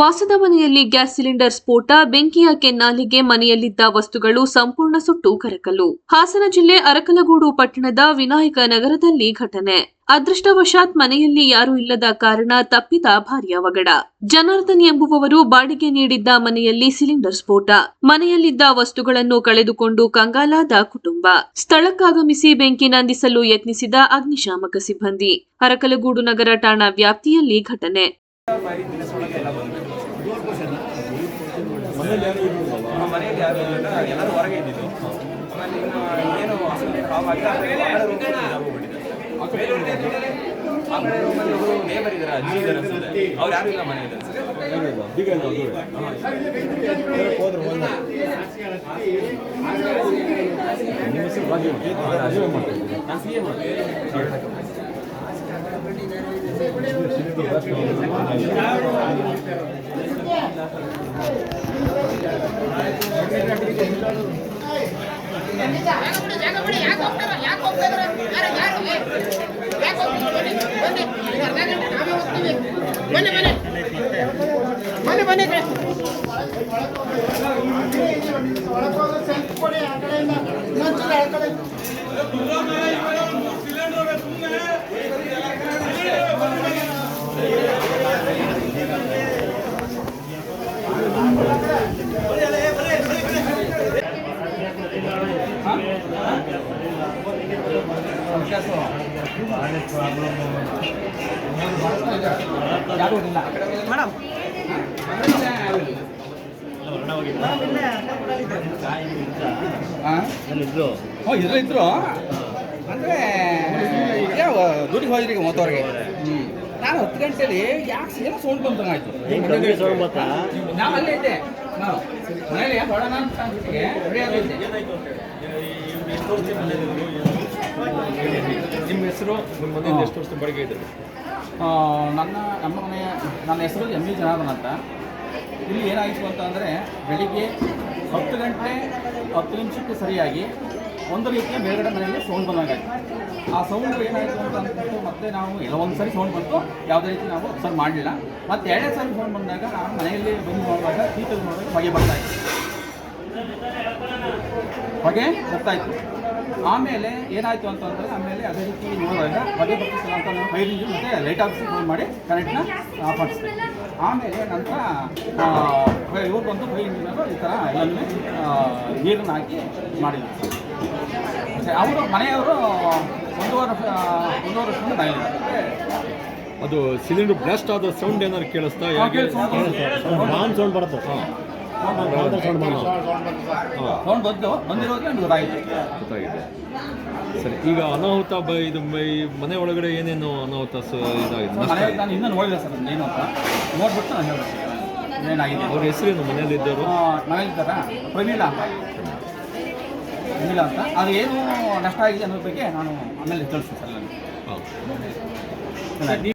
ವಾಸದ ಮನೆಯಲ್ಲಿ gas cylinder ಸ್ಫೋಟ, ಬೆಂಕಿಯ ಕೆನ್ನಾಲಿಗೆ ಮನೆಯಲ್ಲಿದ್ದ ವಸ್ತುಗಳು ಸಂಪೂರ್ಣ ಸುಟ್ಟು ಕರಕಲು. ಹಾಸನ ಜಿಲ್ಲೆ ಅರಕಲಗೂಡು ಪಟ್ಟಣದ ವಿನಾಯಕ ನಗರದಲ್ಲಿ ಘಟನೆ. ಅದೃಷ್ಟವಶಾತ್ ಮನೆಯಲ್ಲಿ ಯಾರೂ ಇಲ್ಲದ ಕಾರಣ ತಪ್ಪಿದ ಭಾರಿ ಅವಘಡ ಜನಾರ್ದನ್ ಎಂಬುವವರು ಬಾಡಿಗೆ ನೀಡಿದ್ದ ಮನೆಯಲ್ಲಿ ಸಿಲಿಂಡರ್ ಸ್ಫೋಟ. ಮನೆಯಲ್ಲಿದ್ದ ವಸ್ತುಗಳನ್ನು ಕಳೆದುಕೊಂಡು ಕಂಗಾಲಾದ ಕುಟುಂಬ. ಸ್ಥಳಕ್ಕಾಗಮಿಸಿ ಬೆಂಕಿ ನಂದಿಸಲು ಯತ್ನಿಸಿದ ಅಗ್ನಿಶಾಮಕ ಸಿಬ್ಬಂದಿ. ಅರಕಲಗೂಡು ನಗರ ಠಾಣಾ ವ್ಯಾಪ್ತಿಯಲ್ಲಿ ಘಟನೆ. ನಮ್ಮ ಮನೆಯಲ್ಲಿ ಯಾರು ಇರಲಿಲ್ಲ ಎಲ್ಲರೂ ಹೊರಗೆ ಇದ್ದಿದ್ದು. ಆಮೇಲೆ ಇನ್ನು ಏನು ಅಸಲು ಆಗಿದೆ ಆ ಕಡೆ ರೂಮಲ್ಲಿ ಒಬ್ಬರು ನೇಬರ್ ಇದ್ದಾರೆ ಅಜ್ಜಿ ಇದ್ದಾರೆ ಅನ್ಸುತ್ತೆ. ಅವ್ರು ಯಾರು ಇಲ್ಲ ಮನೆಯಲ್ಲಿ ಯಾರು ಯಾರು ಹೋಗ್ತಾರೆ ಬನ್ನಿ ಮನೆ ಈಗ ಅರ್ಧ ಗಂಟೆ ನಾವೇ ಹೋಗ್ತೀವಿ ಬನ್ನಿ ಬನ್ನಿ ಬನ್ನಿ ಬನ್ನಿ ಕಡೆ ಹ್ಞೂ ಇದ್ರ ಇದ್ರು ಅಂದರೆ ಯಾವ ಡ್ಯೂಟಿಗೆ ಹೋದ್ರಿ ಈಗ ಮೊತ್ತವ್ರಿಗೆ ನಾನು ಹತ್ತು ಗಂಟೆಲಿ ಯಾಕೆ ಏನೋ ಸೌಂಡ್ ಬಂದಂಗೆ ಆಯ್ತು ನಾನು ಅಲ್ಲೇ ಇದ್ದೆ ನಾನು ಮನೇಲಿ ಹೊಡೋಣ ಅಂತ ರೆಡಿ ಆಗಿದ್ದೆ ನಿಮ್ಮ ಹೆಸರು ನಿಮ್ಮ ಮನೆಯಲ್ಲಿ ಎಷ್ಟು ವರ್ಷದ ಬಾಡಿಗೆ ಇದೆ? ನನ್ನ ನಮ್ಮ ಮನೆಯ ನನ್ನ ಹೆಸರು ಎಂ ಇ ಜನಾರ್ದನ್ ಅಂತ. ಇಲ್ಲಿ ಏನಾಯಿತು ಅಂತ ಅಂದರೆ ಬೆಳಿಗ್ಗೆ ಹತ್ತು ಗಂಟೆ ಹತ್ತು ನಿಮಿಷಕ್ಕೆ ಸರಿಯಾಗಿ ಒಂದು ರೀತಿಯ ಮೇಲ್ಗಡೆ ಮನೆಯಲ್ಲಿ ಸೌಂಡ್ ಬಂದಾಗಾಯಿತು. ಆ ಸೌಂಡ್ ಏನಾಯಿತು ಅಂತ ಅಂದ್ಬಿಟ್ಟು ಮತ್ತೆ ನಾವು ಎಲ್ಲ ಒಂದು ಸರಿ ಸೌಂಡ್ ಬಂತು. ಯಾವುದೇ ರೀತಿ ನಾವು ಅಬ್ಸರ್ವ್ ಮಾಡಲಿಲ್ಲ. ಮತ್ತು ಎರಡನೇ ಸಾರಿ ಸೌಂಡ್ ಬಂದಾಗ ನಾನು ಮನೆಯಲ್ಲಿ ಬಂದು ನೋಡಿದಾಗ ಟೀಚರ್ ನೋಡಿದಾಗ ಹೊಗೆ ಬರ್ತಾಯಿತ್ತು ಹೊಗೆ ಬರ್ತಾ ಇತ್ತು ಆಮೇಲೆ ಏನಾಯಿತು ಅಂತಂದರೆ ಆಮೇಲೆ ಅದೇ ರೀತಿ ನೋಡುವಾಗ ಬಗೆ ಬರ್ತಿಲ್ಲ ಅಂತ ಮತ್ತೆ ಫೈರ್ ಇಂಜಿನ್ ಮತ್ತು ಲೈಟ್ ಆಫ್ ಫೋನ್ ಮಾಡಿ ಕರೆಂಟ್ನ ಆಫ್ ಮಾಡಿಸ್ದೆ ಆಮೇಲೆ ನಂತರ ಇವ್ರು ಬಂದು ಫೈರ್ ಇಂಜಿನರು ಈ ಥರ ಎಲ್ಲನೂ ನೀರನ್ನು ಹಾಕಿ ಮಾಡಿದ್ರು. ಮತ್ತೆ ಅವರು ಮನೆಯವರು ಒಂದೂವರೆ ಒಂದೂವರೆ ವರ್ಷದಿಂದ ಮನೆಯಲ್ಲಿ ಅದು ಸಿಲಿಂಡರ್ ಬ್ಲಾಸ್ಟ್ ಆದ ಸೌಂಡ್ ಏನಾದ್ರು ಕೇಳಿಸ್ತಾ? ಸೌಂಡ್ ಬರುತ್ತೆ. ಸೌಂಡ್ ಬಂದ ಬಂದಿರೋದು ನಮ್ಗೆ ಗೊತ್ತಾಗಿದೆ. ಗೊತ್ತಾಗಿದೆ. ಸರಿ ಈಗ ಅನಾಹುತ ಬ ಇದು ಬೈ ಮನೆ ಒಳಗಡೆ ಏನೇನು ಅನಾಹುತ ಸ ಇದಾಗಿದೆ? ನಷ್ಟ? ಮನೆಯಲ್ಲಿ ನಾನು ಇನ್ನೂ ನೋಡಿಲ್ಲ ಸರ್ ಅದನ್ನ ಏನು ಅಂತ. ನೋಡ್ಬಿಟ್ಟು ನಾನು ಹೇಳ್ತೀನಿ ಏನಾಗಿದೆ ಅವ್ರ ಹೆಸರೇನು ಮನೇಲಿ ಇದ್ದವರು? ಮನೇಲಿದ್ದಾರ ಪ್ರಮೀಳ ಅಂತ. ಪ್ರಮೀಳ ಅಂತ. ಅದು ಏನು ನಷ್ಟ ಆಗಿದೆ ಅನ್ನೋದ್ರ ಬಗ್ಗೆ ನಾನು ಆಮೇಲೆ ತಿಳಿಸ್ತೀನಿ ಸರ್. ನನಗೆ ಹಾಂ